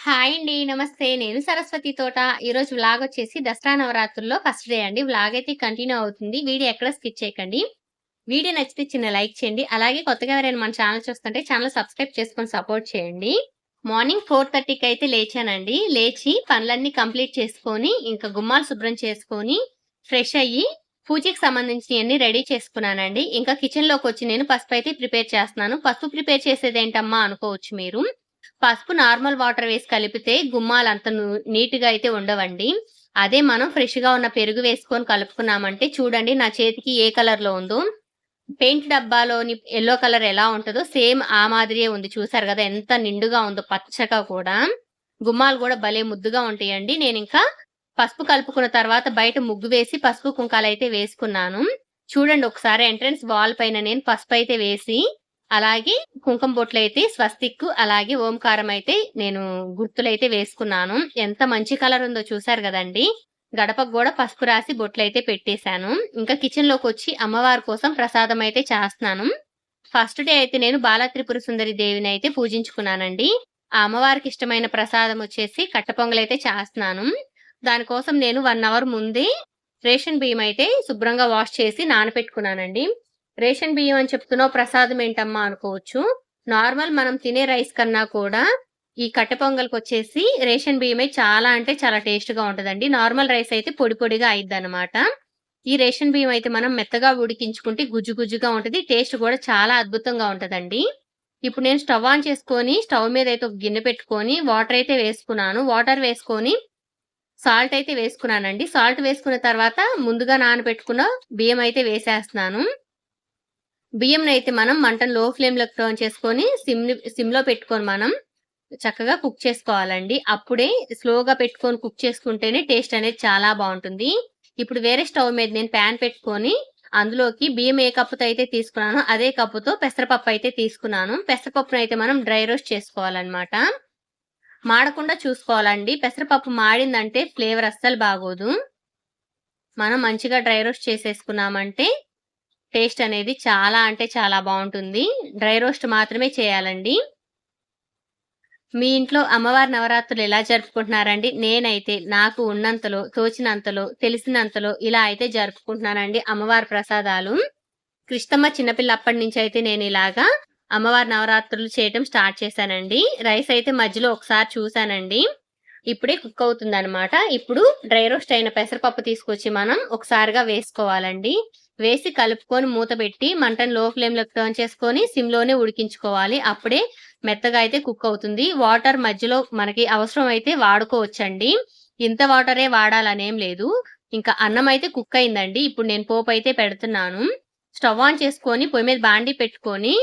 Hi అండి. నమస్తే. నేను సరస్వతి తోట. ఈరోజు వ్లాగ్ వచ్చేసి దసరా నవరాత్రుల్లో ఫస్ట్ డే అండి. వ్లాగ్ అయితే కంటిన్యూ అవుతుంది. వీడియో ఎక్కడ స్కిప్ చేయకండి. వీడియో నచ్చితే చిన్న లైక్ చేయండి. అలాగే కొత్తగా ఎవరైనా మన ఛానల్ చూస్తుంటే ఛానల్ సబ్స్క్రైబ్ చేసుకొని సపోర్ట్ చేయండి. మార్నింగ్ 4:30కి అయితే లేచానండి. లేచి పనులన్నీ కంప్లీట్ చేసుకొని, ఇంకా గుమ్మాలు శుభ్రం చేసుకొని, ఫ్రెష్ అయ్యి, పూజకి సంబంధించినయన్నీ రెడీ చేసుకున్నానండి. ఇంకా కిచెన్లోకి వచ్చి నేను పసుపయితే ప్రిపేర్ చేస్తున్నాను. పసుపు ప్రిపేర్ చేసేదేంటమ్మా అనుకోవచ్చు మీరు. పసుపు నార్మల్ వాటర్ వేసి కలిపితే గుమ్మాలు అంత నీట్‌గా అయితే ఉండవండి. అదే మనం ఫ్రెష్‌గా ఉన్న పెరుగు వేసుకొని కలుపుకున్నామంటే చూడండి నా చేతికి ఏ కలర్‌లో ఉందో. పెయింట్ డబ్బాలోని ఎల్లో కలర్ ఎలా ఉంటుందో సేమ్ ఆ మాదిరియే ఉంది. చూసారు కదా ఎంత నిండుగా ఉందో పచ్చగా కూడా. గుమ్మాలు కూడా భలే ముద్దుగా ఉంటాయండి. నేను ఇంకా పసుపు కలుపుకున్న తర్వాత బయట ముగ్గు వేసి పసుపు, కుంకాలు అయితే వేసుకున్నాను. చూడండి ఒకసారి ఎంట్రన్స్ వాల్ పైన నేను పసుపు అయితే వేసి, అలాగే కుంకుమ బొట్లు అయితే స్వస్తిక్ అలాగే ఓంకారం అయితే నేను గుర్తులైతే వేసుకున్నాను. ఎంత మంచి కలర్ ఉందో చూసారు కదండి గడపకు కూడా పసుపు రాసి బొట్లయితే పెట్టేశాను. ఇంకా కిచెన్‌లోకొచ్చి అమ్మవారి కోసం ప్రసాదం అయితే చేస్తున్నాను ఫస్ట్ డే అయితే నేను బాలత్రిపుర సుందరి దేవిని అయితే పూజించుకున్నానండి. ఆ అమ్మవారికి ఇష్టమైన ప్రసాదం వచ్చేసి కట్ట పొంగలైతే చేస్తున్నాను దానికోసం నేను వన్ అవర్ ముందే రేషన్ బియ్యం అయితే శుభ్రంగా వాష్ చేసి నానపెట్టుకున్నానండి. రేషన్ బియ్యం అని చెప్తున్నావు ప్రసాదం ఏంటమ్మా అనుకోవచ్చు. నార్మల్ మనం తినే రైస్ కన్నా కూడా ఈ కట్టె పొంగల్‌కొచ్చేసి రేషన్ బియ్యమే చాలా అంటే చాలా టేస్ట్‌గా ఉంటుందండి నార్మల్ రైస్ అయితే పొడి పొడిగా అయిద్దనమాట. ఈ రేషన్ బియ్యం అయితే మనం మెత్తగా ఉడికించుకుంటే గుజ్జు గుజ్జుగా ఉంటుంది టేస్ట్ కూడా చాలా అద్భుతంగా ఉంటుందండి ఇప్పుడు నేను స్టవ్ ఆన్ చేసుకొని స్టవ్ మీద అయితే ఒక గిన్నె పెట్టుకొని వాటర్ అయితే వేసుకున్నాను. వాటర్ వేసుకొని సాల్ట్ అయితే వేసుకున్నానండి. సాల్ట్ వేసుకున్న తర్వాత ముందుగా నానబెట్టుకున్న బియ్యం అయితే వేసేస్తున్నాను. బియ్యంనైతే మనం మంటను లో ఫ్లేమ్‌లోకి టర్న్ చేసుకొని సిమ్‌ని సిమ్‌లో పెట్టుకొని మనం చక్కగా కుక్ చేసుకోవాలండి. అప్పుడే స్లోగా పెట్టుకొని కుక్ చేసుకుంటేనే టేస్ట్ అనేది చాలా బాగుంటుంది ఇప్పుడు వేరే స్టవ్ మీద నేను పాన్ పెట్టుకొని అందులోకి బియ్యం ఏ కప్పుతో అయితే తీసుకున్నానో అదే కప్పుతో పెసరపప్పు అయితే తీసుకున్నాను. పెసరపప్పునైతే మనం డ్రై రోస్ట్ చేసుకోవాలన్నమాట. మాడకుండా చూసుకోవాలండి. పెసరపప్పు మాడిందంటే ఫ్లేవర్ అస్సలు బాగోదు. మనం మంచిగా డ్రై రోస్ట్ చేసేసుకున్నామంటే టేస్ట్ అనేది చాలా అంటే చాలా బాగుంటుంది డ్రై రోస్ట్ మాత్రమే చేయాలండి. మీ ఇంట్లో అమ్మవారి నవరాత్రులు ఎలా జరుపుకుంటున్నారండి? నేనైతే నాకు ఉన్నంతలో, తోచినంతలో, తెలిసినంతలో ఇలా అయితే జరుపుకుంటున్నానండి అమ్మవారి ప్రసాదాలు. కృష్ణమ్మ చిన్నపిల్ల అప్పటి నుంచి అయితే నేను ఇలాగా అమ్మవారి నవరాత్రులు చేయటం స్టార్ట్ చేశానండి. రైస్ అయితే మధ్యలో ఒకసారి చూశానండి ఇప్పుడే కుక్ అవుతుంది అనమాట ఇప్పుడు డ్రై రోస్ట్ అయిన పెసరపప్పు తీసుకొచ్చి మనం ఒకసారిగా వేసుకోవాలండి. వేసి కలుపుకొని మూత పెట్టి మంటను లో ఫ్లేమ్‌లోకి టర్న్ చేసుకొని సిమ్‌లోనే ఉడికించుకోవాలి. అప్పుడే మెత్తగా అయితే కుక్ అవుతుంది. వాటర్ మధ్యలో మనకి అవసరం అయితే వాడుకోవచ్చండి. ఇంత వాటరే వాడాలనేం లేదు. ఇంకా అన్నం అయితే కుక్ అయిందండి. ఇప్పుడు నేను పోపు అయితే పెడుతున్నాను. స్టవ్ ఆన్ చేసుకొని పొయ్యి మీద బాండీ పెట్టుకొని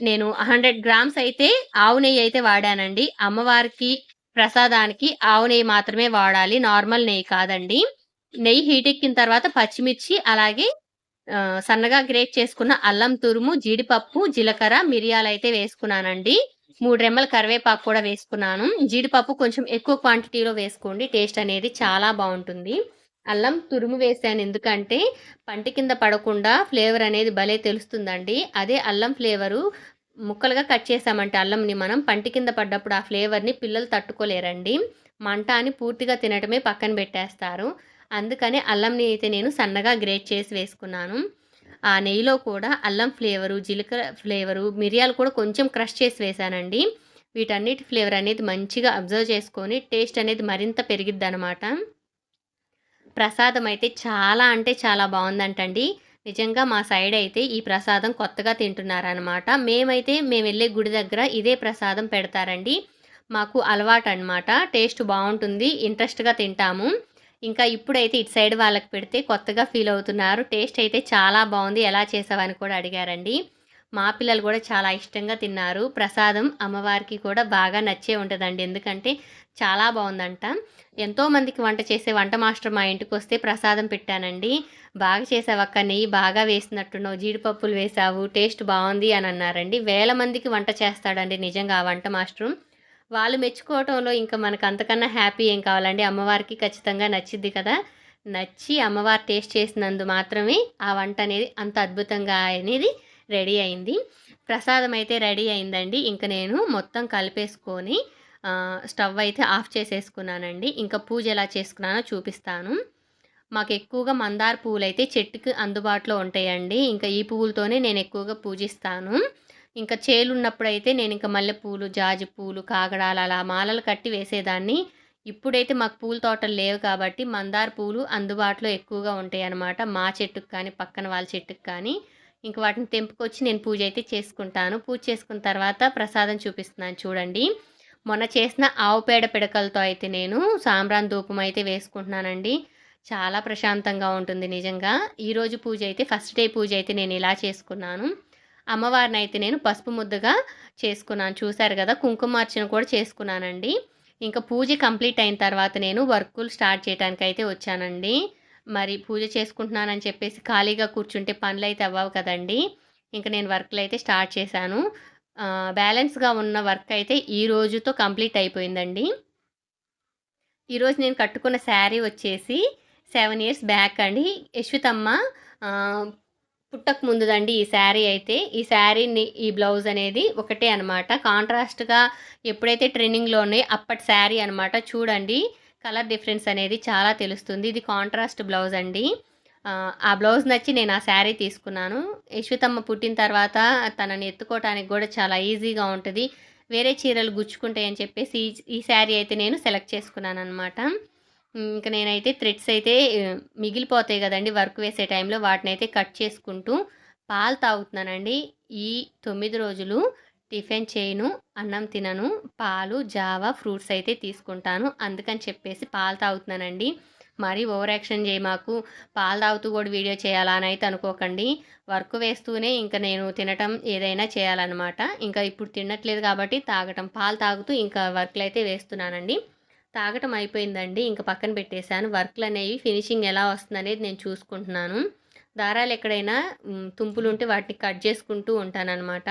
నేను 100 గ్రామ్స్ అయితే ఆవు నెయ్యి అయితే వాడానండి. అమ్మవారికి ప్రసాదానికి ఆవు నెయ్యి మాత్రమే వాడాలి. నార్మల్ నెయ్యి కాదండి. నెయ్యి హీట్ ఎక్కిన తర్వాత పచ్చిమిర్చి అలాగే సన్నగా గ్రేట్ చేసుకున్న అల్లం తురుము, జీడిపప్పు, జీలకర్ర, మిరియాలు అయితే వేసుకున్నానండి. మూడు రెమ్మల కరివేపాకు కూడా వేసుకున్నాను. జీడిపప్పు కొంచెం ఎక్కువ క్వాంటిటీలో వేసుకోండి. టేస్ట్ అనేది చాలా బాగుంటుంది అల్లం తురుము వేసాను ఎందుకంటే పంట కింద పడకుండా ఫ్లేవర్ అనేది భలే తెలుస్తుందండి. అదే అల్లం ఫ్లేవరు ముక్కలుగా కట్ చేసామంటే అల్లంని మనం పంటి కింద పడ్డప్పుడు ఆ ఫ్లేవర్‌ని పిల్లలు తట్టుకోలేరండి. మంట అని పూర్తిగా తినటమే పక్కన పెట్టేస్తారు. అందుకని అల్లంని అయితే నేను సన్నగా గ్రేట్ చేసి వేసుకున్నాను. ఆ నెయ్యిలో కూడా అల్లం ఫ్లేవరు, జీలకర్ర ఫ్లేవరు, మిరియాలు కూడా కొంచెం క్రష్ చేసి వేశానండి. వీటన్నిటి ఫ్లేవర్ అనేది మంచిగా అబ్జర్వ్ చేసుకొని టేస్ట్ అనేది మరింత పెరిగిద్దనమాట. ప్రసాదం అయితే చాలా అంటే చాలా బాగుందంటండి నిజంగా మా సైడ్ అయితే ఈ ప్రసాదం కొత్తగా తింటున్నారనమాట. మేమైతే మేము వెళ్ళే గుడి దగ్గర ఇదే ప్రసాదం పెడతారండి. మాకు అలవాటు అనమాట టేస్ట్ బాగుంటుంది ఇంట్రెస్ట్‌గా తింటాము. ఇంకా ఇప్పుడైతే ఇటు సైడ్ వాళ్ళకి పెడితే కొత్తగా ఫీల్ అవుతున్నారు. టేస్ట్ అయితే చాలా బాగుంది ఎలా చేసావని కూడా అడిగారండి. మా పిల్లలు కూడా చాలా ఇష్టంగా తిన్నారు. ప్రసాదం అమ్మవారికి కూడా బాగా నచ్చే ఉంటుందండి ఎందుకంటే చాలా బాగుందంట ఎంతోమందికి వంట చేసే వంట మాస్టర్ మా ఇంటికి వస్తే ప్రసాదం పెట్టానండి. "బాగా చేసావక్క నెయ్యి బాగా వేసినట్టున్నావు. జీడిపప్పులు వేసావు టేస్ట్ బాగుంది అని అన్నారండి. వేల మందికి వంట చేస్తాడండి నిజంగా ఆ వంట మాస్టరు. వాళ్ళు మెచ్చుకోవటంలో ఇంకా మనకు అంతకన్నా హ్యాపీ ఏం కావాలండి. అమ్మవారికి ఖచ్చితంగా నచ్చిద్ది కదా! నచ్చి అమ్మవారు టేస్ట్ చేసినందు మాత్రమే ఆ వంట అనేది అంత అద్భుతంగా అనేది రెడీ అయింది. ప్రసాదం అయితే రెడీ అయిందండి. ఇంకా నేను మొత్తం కలిపేసుకొని స్టవ్ అయితే ఆఫ్ చేసేసుకున్నానండి ఇంకా పూజ ఎలా చేసుకున్నానో చూపిస్తాను మాకు ఎక్కువగా మందార పువ్వులు అయితే చెట్టుకి అందుబాటులో ఉంటాయండి ఇంకా ఈ పువ్వులతోనే నేను ఎక్కువగా పూజిస్తాను ఇంకా చేలున్నప్పుడైతే అయితే నేను ఇంకా మల్లెపూలు జాజి పూలు కాగడాలు అలా మాలలు కట్టి వేసేదాన్ని. ఇప్పుడైతే మాకు పూల తోటలు లేవు కాబట్టి మందార పూలు అందుబాటులో ఎక్కువగా ఉంటాయి అన్నమాట మా చెట్టుకు కానీ పక్కన వాళ్ళ చెట్టుకు కానీ. ఇంక వాటిని తెంపుకొచ్చి నేను పూజ అయితే చేసుకుంటాను. పూజ చేసుకున్న తర్వాత ప్రసాదం చూపిస్తున్నాను చూడండి. మొన్న చేసిన ఆవు పేడ పిడకలతో అయితే నేను సాంబ్రాన్ ధూపం అయితే వేసుకుంటున్నానండి. చాలా ప్రశాంతంగా ఉంటుంది నిజంగా. ఈరోజు పూజ అయితే ఫస్ట్ డే పూజ అయితే నేను ఇలా చేసుకున్నాను. అమ్మవారిని అయితే నేను పసుపు ముద్దగా చేసుకున్నాను. చూశారు కదా కుంకుమార్చన కూడా చేసుకున్నానండి. ఇంకా పూజ కంప్లీట్ అయిన తర్వాత నేను వర్కులు స్టార్ట్ చేయడానికి అయితే వచ్చానండి. మరి పూజ చేసుకుంటున్నానని చెప్పేసి ఖాళీగా కూర్చుంటే పనులు అయితే అవ్వవు కదండి. ఇంకా నేను వర్క్లు అయితే స్టార్ట్ చేశాను. బ్యాలెన్స్గా ఉన్న వర్క్ అయితే ఈ రోజుతో కంప్లీట్ అయిపోయిందండి. ఈరోజు నేను కట్టుకున్న శారీ వచ్చేసి సెవెన్ ఇయర్స్ బ్యాక్ అండి. యశ్వితమ్మ పుట్టక ముందుదండి ఈ శారీ అయితే. ఈ శారీని ఈ బ్లౌజ్ అనేది ఒకటే అనమాట కాంట్రాస్ట్గా ఎప్పుడైతే ట్రెండింగ్లో ఉన్నాయో అప్పటి శారీ అనమాట చూడండి కలర్ డిఫరెన్స్ అనేది చాలా తెలుస్తుంది. ఇది కాంట్రాస్ట్ బ్లౌజ్ అండి. ఆ బ్లౌజ్ నచ్చి నేను ఆ శారీ తీసుకున్నాను. యశ్వితమ్మ పుట్టిన తర్వాత తనని ఎత్తుకోవటానికి కూడా చాలా ఈజీగా ఉంటుంది. వేరే చీరలు గుచ్చుకుంటాయని చెప్పేసి ఈ శారీ అయితే నేను సెలెక్ట్ చేసుకున్నాను అనమాట ఇంకా నేనైతే థ్రెడ్స్ అయితే మిగిలిపోతాయి కదండి వర్క్ వేసే టైంలో వాటిని అయితే కట్ చేసుకుంటూ పాలు తాగుతున్నానండి. ఈ తొమ్మిది రోజులు టిఫిన్ చేయను అన్నం తినను పాలు జావా ఫ్రూట్స్ అయితే తీసుకుంటాను. అందుకని చెప్పేసి పాలు తాగుతున్నానండి. మరీ ఓవర్ యాక్షన్ చేయి మాకు. పాలు తాగుతూ కూడా వీడియో చేయాలా అని అయితే అనుకోకండి. వర్క్ వేస్తూనే ఇంకా నేను తినటం ఏదైనా చేయాలన్నమాట. ఇంకా ఇప్పుడు తినట్లేదు కాబట్టి తాగటం పాలు తాగుతూ ఇంకా వర్క్లు అయితే వేస్తున్నానండి. తాగటం అయిపోయిందండి. ఇంకా పక్కన పెట్టేశాను. వర్క్లు అనేవి ఫినిషింగ్ ఎలా వస్తుంది అనేది నేను చూసుకుంటున్నాను. దారాలు ఎక్కడైనా తుంపులు ఉంటే వాటిని కట్ చేసుకుంటూ ఉంటానన్నమాట.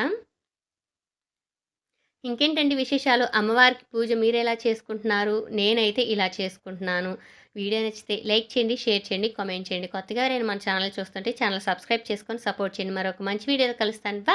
ఇంకేంటండి విశేషాలు? అమ్మవారికి పూజ మీరు ఎలా చేసుకుంటున్నారు? నేనైతే ఇలా చేసుకుంటున్నాను. వీడియో నచ్చితే లైక్ చేయండి షేర్ చేయండి కామెంట్ చేయండి. కొత్తగా నేను మన ఛానల్ చూస్తుంటే ఛానల్ సబ్స్క్రైబ్ చేసుకొని సపోర్ట్ చేయండి. మరొక మంచి వీడియోతో కలుస్తాను. బా